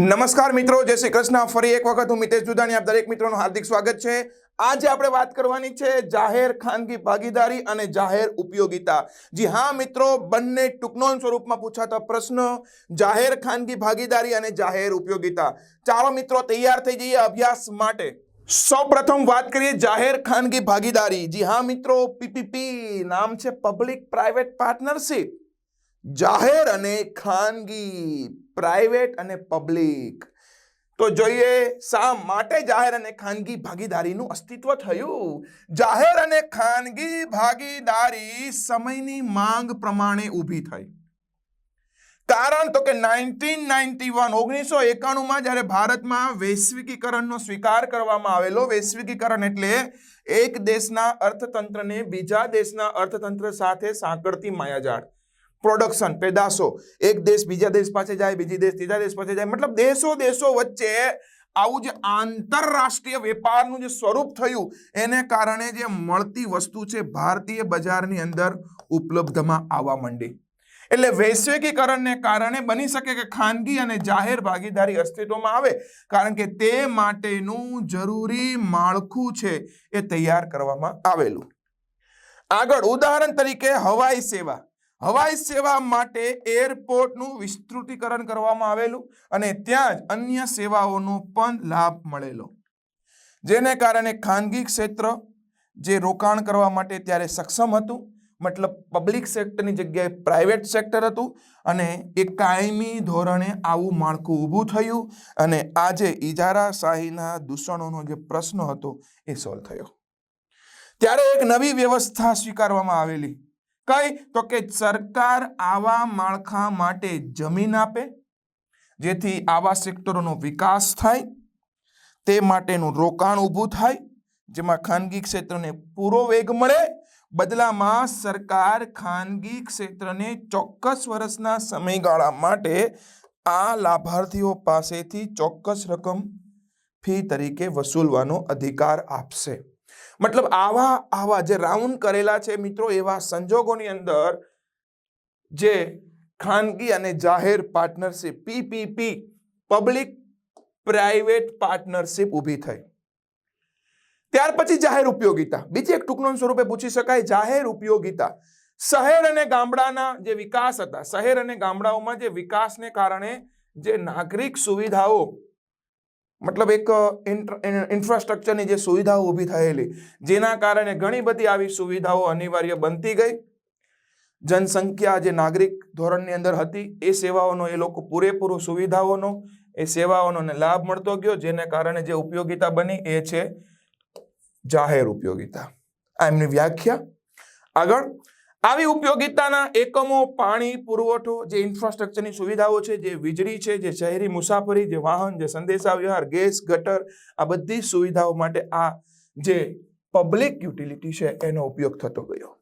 નમસ્કાર મિત્રો, જય શ્રી કૃષ્ણ. ફરી એક વખત હું મિતેશ જુદાની આપ દરેક મિત્રોનું હાર્દિક સ્વાગત છે. આજે આપણે વાત કરવાની છે જાહેર ખાનગી ભાગીદારી અને જાહેર ઉપયોગિતા. જી હા મિત્રો, બંને ટૂંકનોન સ્વરૂપમાં પૂછાતા પ્રશ્ન, જાહેર ખાનગી ભાગીદારી અને જાહેર ઉપયોગિતા. ચાલો મિત્રો, તૈયાર થઈ જઈએ અભ્યાસ માટે. સૌપ્રથમ વાત કરીએ જાહેર ખાનગી ભાગીદારી. જી હા મિત્રો, પીપીપી નામ છે પબ્લિક પ્રાઇવેટ પાર્ટનરશિપ જાહેર અને ખાનગી, પ્રાઇવેટ અને પબ્લિક. તો જોઈએ શા માટે જાહેર અને ખાનગી ભાગીદારીનું અસ્તિત્વ થયું? જાહેર અને ખાનગી ભાગીદારી સમયની માંગ પ્રમાણે ઊભી થઈ. કારણ તો કે નાઇન્ટીન નાઇન્ટી વન, ઓગણીસો એકાણુંમાં જ્યારે ભારતમાં વૈશ્વિકીકરણનો સ્વીકાર કરવામાં આવેલો, વૈશ્વિકીકરણ એટલે એક દેશના અર્થતંત્રને બીજા દેશના અર્થતંત્ર સાથે સાંકળતી માયાજાળ. પ્રોડક્શન પેદાશો એક દેશ બીજા દેશ પાસે જાય, બીજી દેશ ત્રીજા દેશ પાસે જાય. મતલબ દેશો દેશો વચ્ચે આવું જે આંતરરાષ્ટ્રીય વેપારનું જે સ્વરૂપ થયું, એને કારણે જે મળતી વસ્તુ છે ભારતીય બજારની અંદર ઉપલબ્ધમાં આવવા માંડી. એટલે વૈશ્વિકીકરણને કારણે બની શકે કે ખાનગી અને જાહેર ભાગીદારી અસ્તિત્વમાં આવે, કારણ કે તે માટેનું જરૂરી માળખું છે એ તૈયાર કરવામાં આવેલું. આગળ ઉદાહરણ તરીકે હવાઈ સેવા. હવાઈ સેવા માટે એરપોર્ટનું વિસ્તૃતીકરણ કરવામાં આવેલું અને ત્યાં જ અન્ય સેવાઓનો પણ લાભ મળેલો. જેને કારણે ખાનગી ક્ષેત્ર જે રોકાણ કરવા માટે ત્યારે સક્ષમ હતું, મતલબ પબ્લિક સેક્ટરની જગ્યાએ પ્રાઇવેટ સેક્ટર હતું અને એ કાયમી ધોરણે આવું માળખું ઊભું થયું અને આજે ઇજારાશાહીના દૂષણોનો જે પ્રશ્ન હતો એ સોલ્વ થયો. ત્યારે એક નવી વ્યવસ્થા સ્વીકારવામાં આવેલી. કઈ? તો કે સરકાર આવા માળખા માટે જમીન આપે, જેથી આવા સેક્ટરોનો વિકાસ થાય, તે માટેનું રોકાણ ઊભું થાય, જેમાં ખાનગી ક્ષેત્રને પૂરો વેગ મળે. બદલામાં સરકાર ખાનગી ક્ષેત્રને ચોક્કસ વર્ષના સમયગાળા માટે આ લાભાર્થીઓ પાસેથી ચોક્કસ રકમ ફી તરીકે વસૂલવાનો અધિકાર આપશે. મતલબ આવા આવા જે રાઉન્ડ કરેલા છે મિત્રો, એવા સંજોગોની અંદર જે ખાનગી અને જાહેર partnership PPP public private partnership ઊભી થઈ. ત્યાર પછી જાહેર ઉપયોગિતા. બીજી એક ટૂંકનો સ્વરૂપે પૂછી શકાય, જાહેર ઉપયોગિતા. શહેર અને ગામડાના જે વિકાસ હતા, શહેર અને ગામડાઓમાં જે વિકાસને કારણે જે નાગરિક સુવિધાઓ મતલબ એક ઇન્ફ્રાસ્ટ્રક્ચરની જે સુવિધાઓ ઊભી થયેલી, જેના કારણે ઘણી બધી આવી સુવિધાઓ અનિવાર્ય બનતી ગઈ. જનસંખ્યા જે નાગરિક ધોરણની અંદર હતી, એ સેવાઓનો, એ લોકો પૂરેપૂરો સુવિધાઓનો, એ સેવાઓનો લાભ મળતો ગયો, જેને કારણે જે ઉપયોગિતા બની એ છે જાહેર ઉપયોગિતા. આ એમની વ્યાખ્યા. આગળ આવી ઉપયોગિતાના એકમો, પાણી, પુરવઠો, જે ઇન્ફ્રાસ્ટ્રક્ચરની સુવિધાઓ છે, જે વીજળી છે, જે શહેરી મુસાફરી, જે વાહન, જે સંદેશાવ્યવહાર, ગેસ, ગટર, આ બધી સુવિધાઓ માટે આ જે પબ્લિક યુટિલિટી છે, એનો ઉપયોગ થતો ગયો.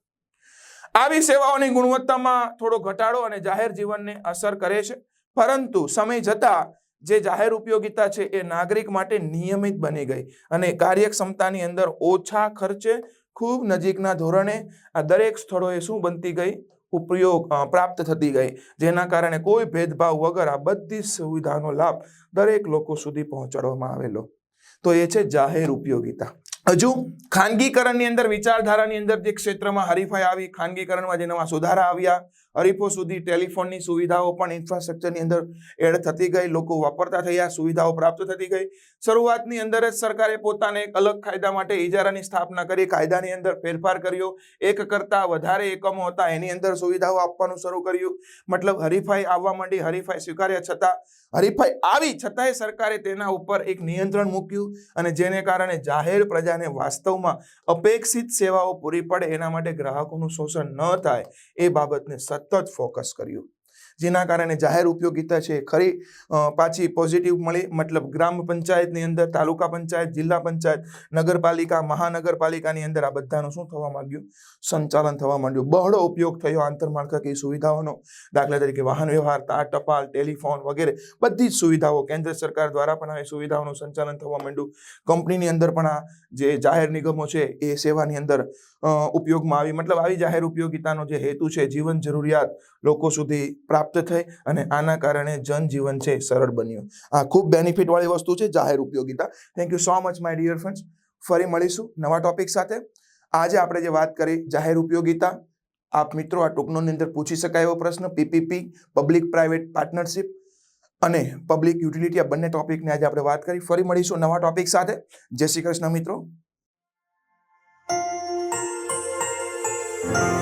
આવી સેવાઓની ગુણવત્તામાં થોડો ઘટાડો અને જાહેર જીવનને અસર કરે છે. પરંતુ સમય જતા જે જાહેર ઉપયોગિતા છે એ નાગરિક માટે નિયમિત બની ગઈ અને કાર્યક્ષમતાની અંદર ઓછા ખર્ચે ખૂબ નજીકના ધોરણે આ દરેક સ્થળોએ શું બનતી ગઈ? ઉપયોગ પ્રાપ્ત થતી ગઈ. જેના કારણે કોઈ ભેદભાવ વગર આ બધી સુવિધાનો લાભ દરેક લોકો સુધી પહોંચાડવામાં આવેલો. તો એ છે જાહેર ઉપયોગિતા. હજુ ખાનગીકરણની અંદર, વિચારધારાની અંદર જે ક્ષેત્રમાં હરીફાઈ આવી, ખાનગીકરણમાં જે નવા સુધારા આવ્યા, હરીફો સુધી ટેલિફોનની સુવિધાઓ પણ ઇન્ફ્રાસ્ટ્રક્ચરની અંદર એડ થતી ગઈ, લોકો વાપરતા થયા, સુવિધાઓ પ્રાપ્ત થતી ગઈ. શરૂઆતની અંદર જ સરકારે પોતાને એક અલગ કાયદા માટે ઇજારાની સ્થાપના કરી, કાયદાની અંદર ફેરફાર કર્યો. એક કરતાં વધારે એકમો હતા, એની અંદર સુવિધાઓ આપવાનું શરૂ કર્યું. મતલબ હરીફાઈ આવવા માંડી, હરીફાઈ સ્વીકાર્યા છતાં, હરીફાઈ આવી છતાંય સરકારે તેના ઉપર એક નિયંત્રણ મૂક્યું અને જેને કારણે જાહેર પ્રજાને વાસ્તવમાં અપેક્ષિત સેવાઓ પૂરી પડે એના માટે ગ્રાહકોનું શોષણ ન થાય એ બાબતને સતત ફોકસ કર્યું. જેના કારણે જાહેર ઉપયોગિતા છે. ખરી પાછી પોઝિટિવ મળી, મતલબ ગ્રામ પંચાયતની અંદર, તાલુકા પંચાયત, જિલ્લા પંચાયત, નગરપાલિકા, મહાનગરપાલિકાની અંદર આ બધાનું શું થવા માંડ્યું? સંચાલન થવા માંડ્યું. બહોળો ઉપયોગ થયો આંતરમાળખાકીય સુવિધાઓનો. દાખલા તરીકે વાહન વ્યવહાર, તાર ટપાલ, ટેલિફોન વગેરે બધી જ સુવિધાઓ કેન્દ્ર સરકાર દ્વારા પણ આવી સુવિધાઓનું સંચાલન થવા માંડ્યું. કંપનીની અંદર પણ આ જે જાહેર નિગમો છે એ સેવાની અંદર ઉપયોગમાં આવી, મતલબ આવી જાહેર ઉપયોગિતાનો જે હેતુ છે, જીવન જરૂરિયાત લોકો સુધી પ્રાપ્ત થઈ અને આના કારણે જનજીવન છે સરળ બન્યું. આ ખૂબ બેનિફિટ વાળી વસ્તુ છે, જાહેર ઉપયોગિતા. Thank you so much my dear friends ફરી મળીશું નવા ટોપિક સાથે. આજે આપણે જે વાત કરી, જાહેર ઉપયોગિતા, આપ મિત્રો આ ટૂંકનોની અંદર પૂછી શકાય એવો પ્રશ્ન પીપીપી પબ્લિક પ્રાઇવેટ પાર્ટનરશિપ અને પબ્લિક યુટિલિટી આ બંને ટોપિકની આજે આપણે વાત કરી. ફરી મળીશું નવા ટોપિક સાથે. જય શ્રી કૃષ્ણ મિત્રો. thank you